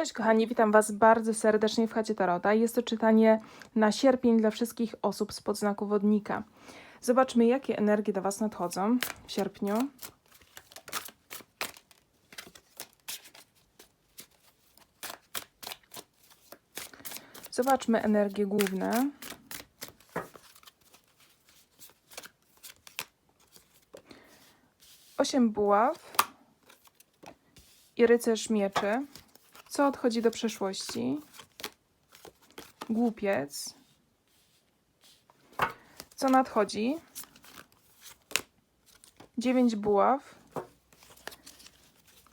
Cześć kochani, witam Was bardzo serdecznie w Chacie Tarota. Jest to czytanie na sierpień dla wszystkich osób z podznaku wodnika. Zobaczmy, jakie energie do Was nadchodzą w sierpniu. Zobaczmy energie główne. Osiem buław i rycerz mieczy. Co odchodzi do przeszłości? Głupiec. Co nadchodzi? Dziewięć buław.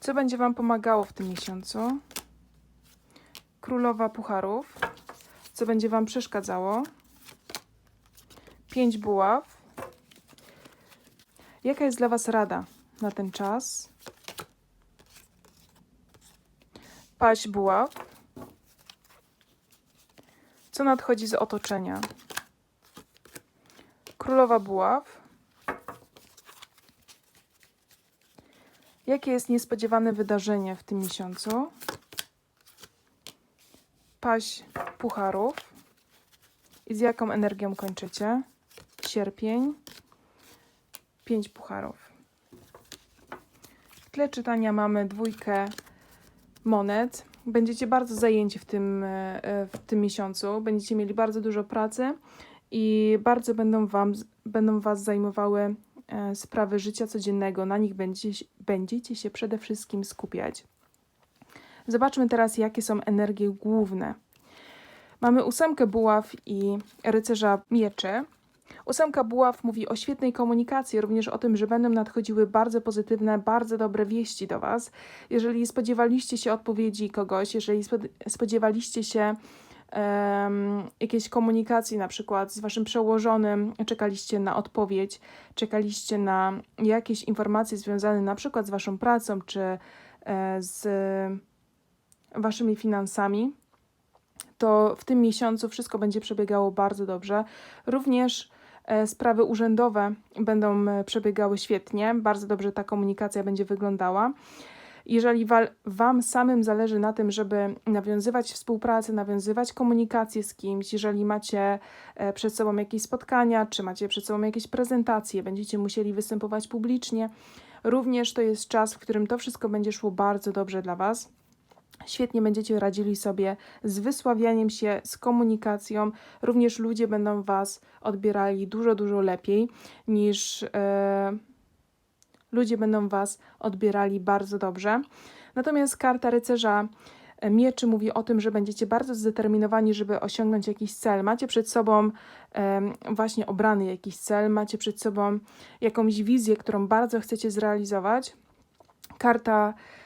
Co będzie Wam pomagało w tym miesiącu? Królowa pucharów. Co będzie Wam przeszkadzało? Pięć buław. Jaka jest dla Was rada na ten czas? Paść buław. Co nadchodzi z otoczenia? Królowa buław. Jakie jest niespodziewane wydarzenie w tym miesiącu? Paść pucharów. I z jaką energią kończycie? Sierpień. Pięć pucharów. W tle czytania mamy dwójkę monet. Będziecie bardzo zajęci w tym, e, w tym miesiącu. Będziecie mieli bardzo dużo pracy i bardzo będą, wam, będą Was zajmowały e, sprawy życia codziennego. Na nich będziecie, będziecie się przede wszystkim skupiać. Zobaczmy teraz, jakie są energie główne. Mamy ósemkę buław i rycerza mieczy. Ósemka buław mówi o świetnej komunikacji, również o tym, że będą nadchodziły bardzo pozytywne, bardzo dobre wieści do Was. Jeżeli spodziewaliście się odpowiedzi kogoś, jeżeli spodziewaliście się um, jakiejś komunikacji, na przykład z Waszym przełożonym, czekaliście na odpowiedź, czekaliście na jakieś informacje związane na przykład z Waszą pracą czy e, z Waszymi finansami, to w tym miesiącu wszystko będzie przebiegało bardzo dobrze. Również sprawy urzędowe będą e, przebiegały świetnie, bardzo dobrze ta komunikacja będzie wyglądała. Jeżeli Wam samym zależy na tym, żeby nawiązywać współpracę, nawiązywać komunikację z kimś, jeżeli macie e, przed sobą jakieś spotkania, czy macie przed sobą jakieś prezentacje, będziecie musieli występować publicznie, również to jest czas, w którym to wszystko będzie szło bardzo dobrze dla Was. Świetnie będziecie radzili sobie z wysławianiem się, z komunikacją. Również ludzie będą Was odbierali dużo, dużo lepiej niż e, ludzie będą Was odbierali bardzo dobrze. Natomiast karta rycerza mieczy mówi o tym, że będziecie bardzo zdeterminowani, żeby osiągnąć jakiś cel. Macie przed sobą e, właśnie obrany jakiś cel, macie przed sobą jakąś wizję, którą bardzo chcecie zrealizować. Karta E,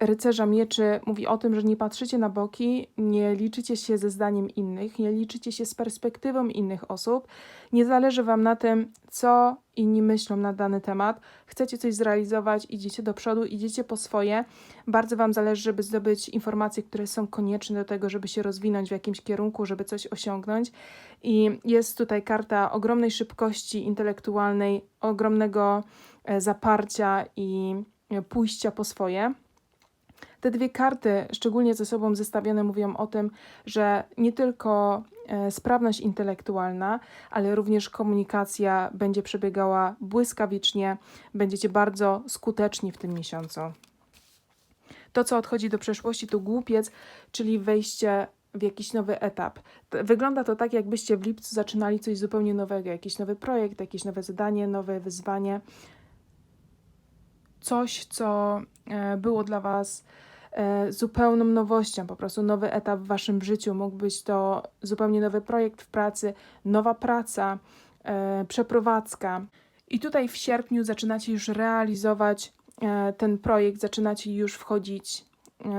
rycerza mieczy mówi o tym, że nie patrzycie na boki, nie liczycie się ze zdaniem innych, nie liczycie się z perspektywą innych osób, nie zależy Wam na tym, co inni myślą na dany temat. Chcecie coś zrealizować, idziecie do przodu, idziecie po swoje. Bardzo Wam zależy, żeby zdobyć informacje, które są konieczne do tego, żeby się rozwinąć w jakimś kierunku, żeby coś osiągnąć. I jest tutaj karta ogromnej szybkości intelektualnej, ogromnego e, zaparcia i pójścia po swoje. Te dwie karty, szczególnie ze sobą zestawione, mówią o tym, że nie tylko e, sprawność intelektualna, ale również komunikacja będzie przebiegała błyskawicznie, będziecie bardzo skuteczni w tym miesiącu. To, co odchodzi do przeszłości, to głupiec, czyli wejście w jakiś nowy etap. Wygląda to tak, jakbyście w lipcu zaczynali coś zupełnie nowego, jakiś nowy projekt, jakieś nowe zadanie, nowe wyzwanie, coś, co e, było dla Was e, zupełną nowością, po prostu nowy etap w Waszym życiu. Mógł być to zupełnie nowy projekt w pracy, nowa praca, e, przeprowadzka. I tutaj w sierpniu zaczynacie już realizować ten projekt, zaczynacie już wchodzić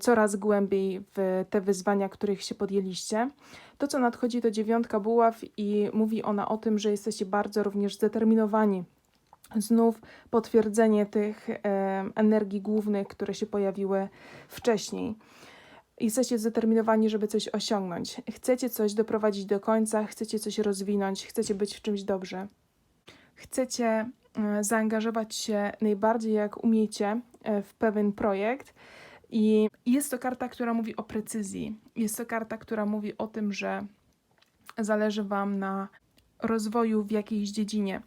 coraz głębiej w te wyzwania, których się podjęliście. To, co nadchodzi, to dziewiątka buław i mówi ona o tym, że jesteście bardzo również zdeterminowani znów potwierdzenie tych energii głównych, które się pojawiły wcześniej. Jesteście zdeterminowani, żeby coś osiągnąć. Chcecie coś doprowadzić do końca, chcecie coś rozwinąć, chcecie być w czymś dobrze. Chcecie zaangażować się najbardziej jak umiecie e, w pewien projekt I jest to karta, która mówi o precyzji. Jest to karta, która mówi o tym, że zależy Wam na rozwoju w jakiejś dziedzinie.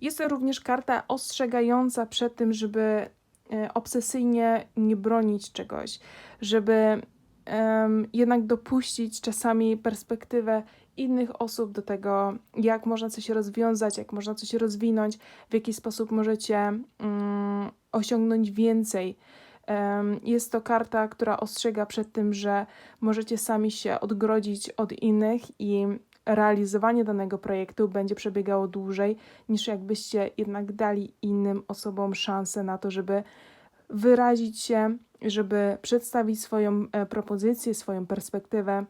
Jest to również karta ostrzegająca przed tym, żeby e, obsesyjnie nie bronić czegoś, żeby em, jednak dopuścić czasami perspektywę innych osób do tego, jak można coś rozwiązać, jak można coś rozwinąć, w jaki sposób możecie mm, osiągnąć więcej. Jest to karta, która ostrzega przed tym, że możecie sami się odgrodzić od innych i realizowanie danego projektu będzie przebiegało dłużej, niż jakbyście jednak dali innym osobom szansę na to, żeby wyrazić się, żeby przedstawić swoją e, propozycję, swoją perspektywę.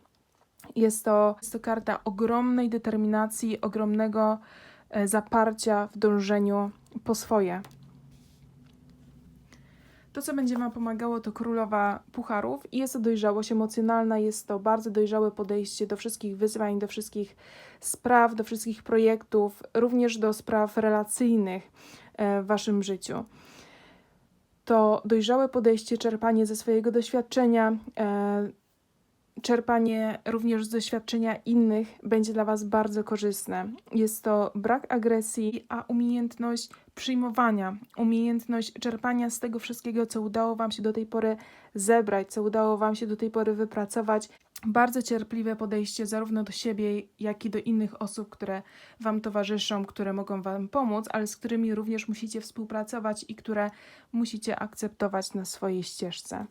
Jest to, jest to karta ogromnej determinacji, ogromnego e, zaparcia w dążeniu po swoje. To, co będzie Wam pomagało, to królowa pucharów i jest to dojrzałość emocjonalna, jest to bardzo dojrzałe podejście do wszystkich wyzwań, do wszystkich spraw, do wszystkich projektów, również do spraw relacyjnych e, w Waszym życiu. To dojrzałe podejście, czerpanie ze swojego doświadczenia, e, czerpanie również z doświadczenia innych będzie dla Was bardzo korzystne. Jest to brak agresji, a umiejętność przyjmowania, umiejętność czerpania z tego wszystkiego, co udało Wam się do tej pory zebrać, co udało Wam się do tej pory wypracować. Bardzo cierpliwe podejście zarówno do siebie, jak i do innych osób, które Wam towarzyszą, które mogą Wam pomóc, ale z którymi również musicie współpracować i które musicie akceptować na swojej ścieżce.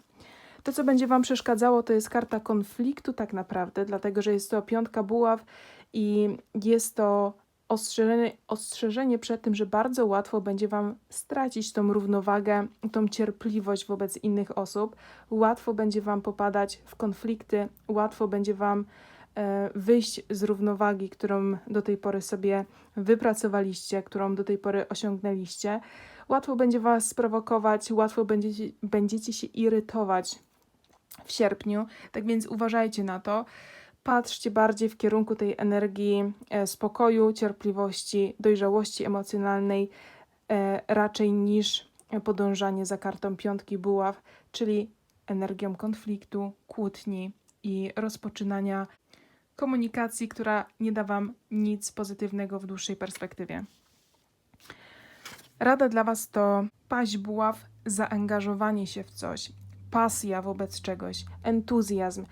To, co będzie Wam przeszkadzało, to jest karta konfliktu, tak naprawdę, dlatego że jest to piątka buław i jest to ostrzeżenie, ostrzeżenie przed tym, że bardzo łatwo będzie Wam stracić tą równowagę, tą cierpliwość wobec innych osób. Łatwo będzie Wam popadać w konflikty, łatwo będzie Wam e, wyjść z równowagi, którą do tej pory sobie wypracowaliście, którą do tej pory osiągnęliście. Łatwo będzie Was sprowokować, łatwo będziecie, będziecie się irytować w sierpniu, tak więc uważajcie na to. Patrzcie bardziej w kierunku tej energii e, spokoju, cierpliwości, dojrzałości emocjonalnej, e, raczej niż podążanie za kartą piątki buław, czyli energią konfliktu, kłótni i rozpoczynania komunikacji, która nie da Wam nic pozytywnego w dłuższej perspektywie. Rada dla Was to paść buław, zaangażowanie się w coś, pasja wobec czegoś, entuzjazm.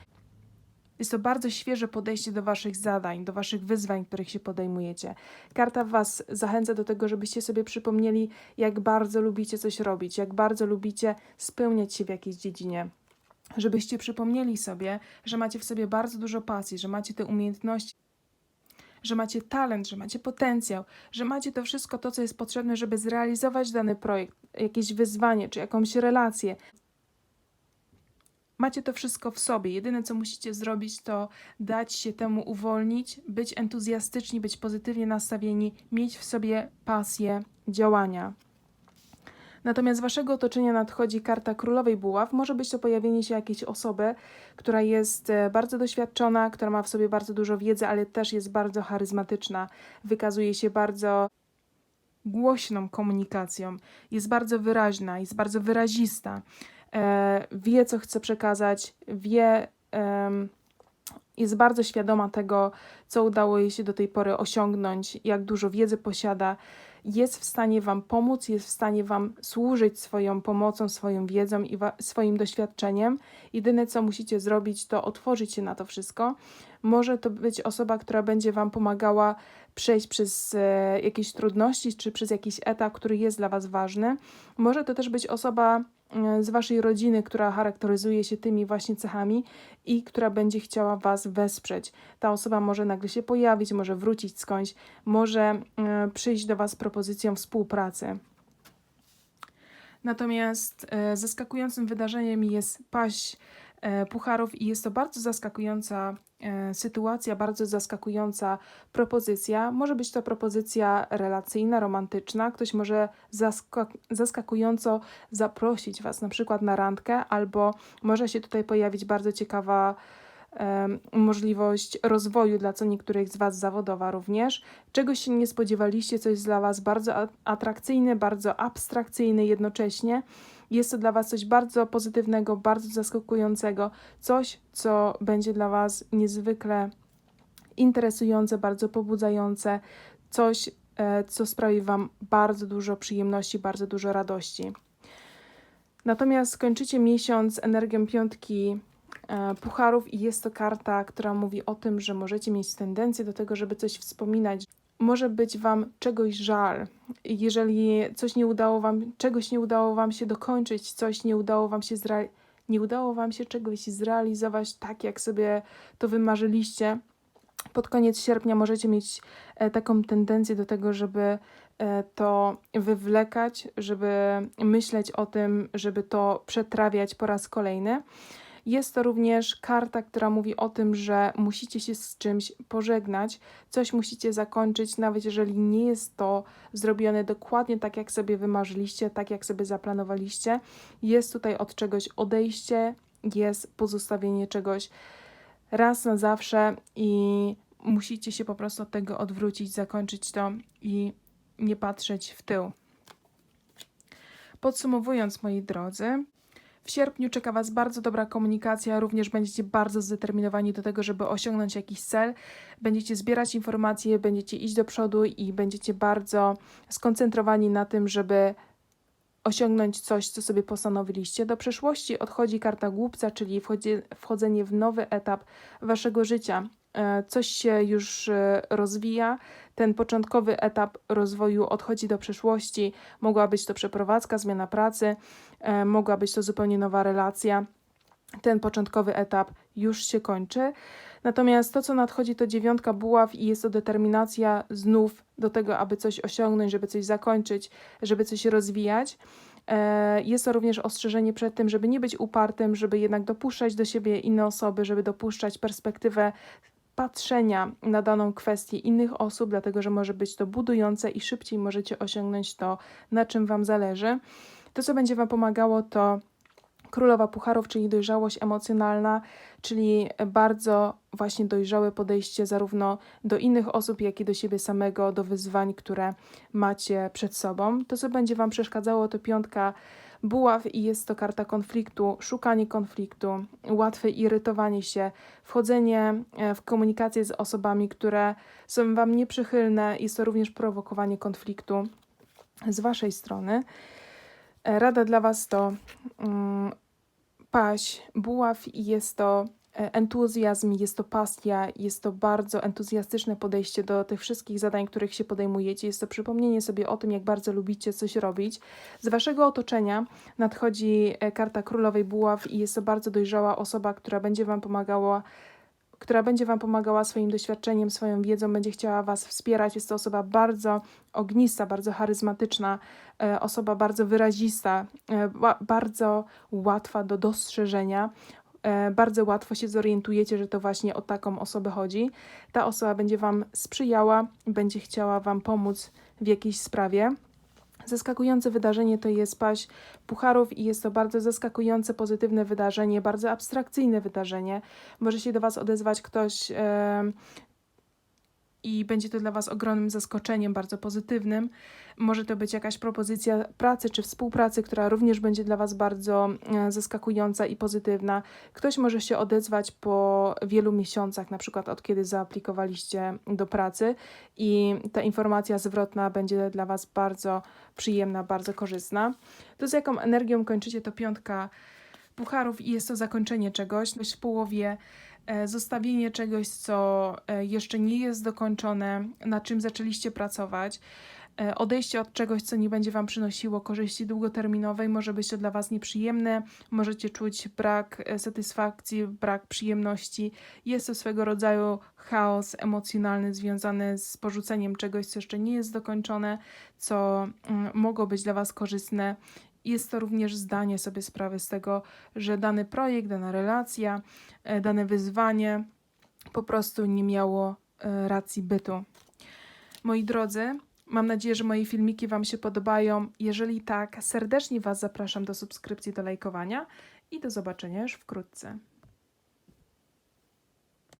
Jest to bardzo świeże podejście do Waszych zadań, do Waszych wyzwań, których się podejmujecie. Karta Was zachęca do tego, żebyście sobie przypomnieli, jak bardzo lubicie coś robić, jak bardzo lubicie spełniać się w jakiejś dziedzinie. Żebyście przypomnieli sobie, że macie w sobie bardzo dużo pasji, że macie te umiejętności, że macie talent, że macie potencjał, że macie to wszystko to, co jest potrzebne, żeby zrealizować dany projekt, jakieś wyzwanie czy jakąś relację. Macie to wszystko w sobie. Jedyne, co musicie zrobić, to dać się temu uwolnić, być entuzjastyczni, być pozytywnie nastawieni, mieć w sobie pasję działania. Natomiast waszego otoczenia nadchodzi karta królowej buław. Może być to pojawienie się jakiejś osoby, która jest e, bardzo doświadczona, która ma w sobie bardzo dużo wiedzy, ale też jest bardzo charyzmatyczna. Wykazuje się bardzo głośną komunikacją, jest bardzo wyraźna, jest bardzo wyrazista wie, co chce przekazać, wie, jest bardzo świadoma tego, co udało jej się do tej pory osiągnąć, jak dużo wiedzy posiada, jest w stanie Wam pomóc, jest w stanie Wam służyć swoją pomocą, swoją wiedzą i swoim doświadczeniem. Jedyne, co musicie zrobić, to otworzyć się na to wszystko. Może to być osoba, która będzie Wam pomagała przejść przez e, jakieś trudności, czy przez jakiś etap, który jest dla Was ważny. Może to też być osoba e, z Waszej rodziny, która charakteryzuje się tymi właśnie cechami i która będzie chciała Was wesprzeć. Ta osoba może nagle się pojawić, może wrócić skądś, może e, przyjść do Was z propozycją współpracy. Natomiast e, zaskakującym wydarzeniem jest paść e, pucharów i jest to bardzo zaskakująca e, sytuacja, bardzo zaskakująca propozycja. Może być to propozycja relacyjna, romantyczna. Ktoś może zaskak- zaskakująco zaprosić Was na przykład na randkę, albo może się tutaj pojawić bardzo ciekawa em, możliwość rozwoju dla co niektórych z Was zawodowa również. Czegoś się nie spodziewaliście, co jest dla Was bardzo atrakcyjne, bardzo abstrakcyjne jednocześnie. Jest to dla Was coś bardzo pozytywnego, bardzo zaskakującego, coś, co będzie dla Was niezwykle interesujące, bardzo pobudzające, coś, e, co sprawi Wam bardzo dużo przyjemności, bardzo dużo radości. Natomiast skończycie miesiąc energią piątki e, pucharów i jest to karta, która mówi o tym, że możecie mieć tendencję do tego, żeby coś wspominać. Może być wam czegoś żal, jeżeli coś nie udało wam, czegoś nie udało wam się dokończyć, coś nie udało wam się zre, nie udało wam się czegoś zrealizować tak, jak sobie to wymarzyliście. Pod koniec sierpnia możecie mieć e, taką tendencję do tego, żeby e, to wywlekać, żeby myśleć o tym, żeby to przetrawiać po raz kolejny. Jest to również karta, która mówi o tym, że musicie się z czymś pożegnać, coś musicie zakończyć, nawet jeżeli nie jest to zrobione dokładnie tak, jak sobie wymarzyliście, tak jak sobie zaplanowaliście. Jest tutaj od czegoś odejście, jest pozostawienie czegoś raz na zawsze i musicie się po prostu od tego odwrócić, zakończyć to i nie patrzeć w tył. Podsumowując, moi drodzy, w sierpniu czeka Was bardzo dobra komunikacja, również będziecie bardzo zdeterminowani do tego, żeby osiągnąć jakiś cel. Będziecie zbierać informacje, będziecie iść do przodu i będziecie bardzo skoncentrowani na tym, żeby osiągnąć coś, co sobie postanowiliście. Do przeszłości odchodzi karta głupca, czyli wchodzenie w nowy etap Waszego życia. E, Coś się już e, rozwija. Ten początkowy etap rozwoju odchodzi do przeszłości. Mogła być to przeprowadzka, zmiana pracy, e, mogła być to zupełnie nowa relacja. Ten początkowy etap już się kończy. Natomiast to, co nadchodzi, to dziewiątka buław i jest to determinacja znów do tego, aby coś osiągnąć, żeby coś zakończyć, żeby coś rozwijać. E, Jest to również ostrzeżenie przed tym, żeby nie być upartym, żeby jednak dopuszczać do siebie inne osoby, żeby dopuszczać perspektywę patrzenia na daną kwestię innych osób, dlatego że może być to budujące i szybciej możecie osiągnąć to, na czym Wam zależy. To, co będzie Wam pomagało, to królowa pucharów, czyli dojrzałość emocjonalna, czyli bardzo właśnie dojrzałe podejście zarówno do innych osób, jak i do siebie samego, do wyzwań, które macie przed sobą. To, co będzie Wam przeszkadzało, to piątka buław i jest to karta konfliktu, szukanie konfliktu, łatwe irytowanie się, wchodzenie e, w komunikację z osobami, które są Wam nieprzychylne. Jest to również prowokowanie konfliktu z Waszej strony. E, Rada dla Was to mm, paść, buław i jest to entuzjazm, jest to pasja, jest to bardzo entuzjastyczne podejście do tych wszystkich zadań, których się podejmujecie. Jest to przypomnienie sobie o tym, jak bardzo lubicie coś robić. Z waszego otoczenia nadchodzi e, karta królowej buław i jest to bardzo dojrzała osoba, która będzie wam pomagała która będzie Wam pomagała swoim doświadczeniem, swoją wiedzą, będzie chciała Was wspierać. Jest to osoba bardzo ognista, bardzo charyzmatyczna, e, osoba bardzo wyrazista, e, ba- bardzo łatwa do dostrzeżenia. E, Bardzo łatwo się zorientujecie, że to właśnie o taką osobę chodzi. Ta osoba będzie Wam sprzyjała, będzie chciała Wam pomóc w jakiejś sprawie. Zaskakujące wydarzenie to jest paść pucharów i jest to bardzo zaskakujące, pozytywne wydarzenie, bardzo abstrakcyjne wydarzenie. Może się do Was odezwać ktoś i będzie to dla Was ogromnym zaskoczeniem, bardzo pozytywnym. Może to być jakaś propozycja pracy czy współpracy, która również będzie dla Was bardzo e, zaskakująca i pozytywna. Ktoś może się odezwać po wielu miesiącach, na przykład od kiedy zaaplikowaliście do pracy, i ta informacja zwrotna będzie dla Was bardzo przyjemna, bardzo korzystna. To z jaką energią kończycie to piątka pucharów i jest to zakończenie czegoś, coś w połowie, zostawienie czegoś, co e, jeszcze nie jest dokończone, na czym zaczęliście pracować. E, Odejście od czegoś, co nie będzie Wam przynosiło korzyści długoterminowej, może być to dla Was nieprzyjemne, możecie czuć brak e, satysfakcji, brak przyjemności. Jest to swego rodzaju chaos emocjonalny związany z porzuceniem czegoś, co jeszcze nie jest dokończone, co mm, mogło być dla Was korzystne. Jest to również zdanie sobie sprawy z tego, że dany projekt, dana relacja, e, dane wyzwanie po prostu nie miało e, racji bytu. Moi drodzy, mam nadzieję, że moje filmiki Wam się podobają. Jeżeli tak, serdecznie Was zapraszam do subskrypcji, do lajkowania i do zobaczenia już wkrótce.